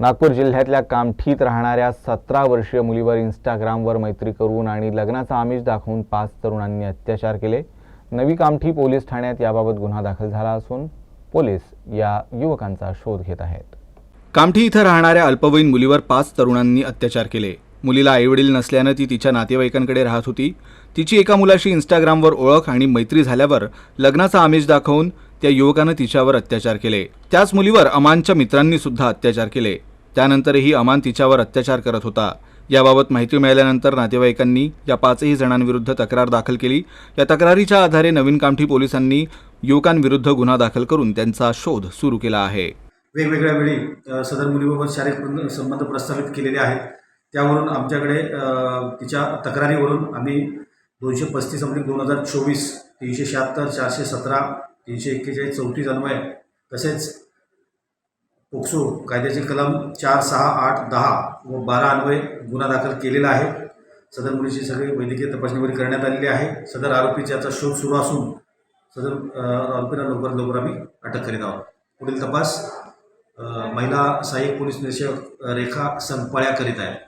नागपूर जिल्ह्यातल्या कामठीत राहणाऱ्या सतरा वर्षीय मुलीवर इंस्टाग्रामवर मैत्री करून आणि लग्नाचा आमिष दाखवून पाच तरुणांनी अत्याचार केले. नवी कामठी पोलीस ठाण्यात याबाबत गुन्हा दाखल झाला असून पोलीस या युवकांचा शोध घेत आहेत. कामठी इथं राहणाऱ्या अल्पवयीन मुलीवर पाच तरुणांनी अत्याचार केले. मुलीला आईवडील नसल्यानं ती तिच्या नातेवाईकांकडे राहत होती. तिची एका मुलाशी इंस्टाग्रामवर ओळख आणि मैत्री झाल्यावर लग्नाचा आमिष दाखवून त्या युवकानं तिच्यावर अत्याचार केले. त्याच मुलीवर अमानच्या मित्रांनी सुद्धा अत्याचार केले. त्यानंतरही अमान तिच्यावर अत्याचार करत होता. याबाबत माहिती मिळाल्यानंतर नातेवाईकांनी या पाचही जणांविरुद्ध तक्रार दाखल केली. या तक्रारीच्या आधारे नवीन कामठी पोलिसांनी युवकांविरुद्ध गुन्हा दाखल करून त्यांचा शोध सुरू केला आहे. वेगवेगळ्या वेळी सदर मुलीबाबत शारीरिक संबंध प्रस्थापित केलेले आहेत. त्यावरून आमच्याकडे तिच्या तक्रारीवरून आम्ही दोनशे पस्तीस अब्लिक दोन हजार चोवीस तीनशे शहात्तर चारशे सतरा तीनशे एक्केचाळीस चौतीस अन्वय तसेच पोक्सो कायद्याचे कलम चार सहा आठ दहा व बारा अन्वय गुन्हा दाखल केलेला आहे. सदर मुलीची सगळी वैद्यकीय तपासणी करण्यात आलेली आहे. सदर आरोपीचा याचा शोध सुरू असून सदर आरोपीला लवकरात लवकर आम्ही अटक करीत आहोत. पुढील तपास महिला सहाय्यक पोलीस निरीक्षक रेखा संपाळ्या करीत आहे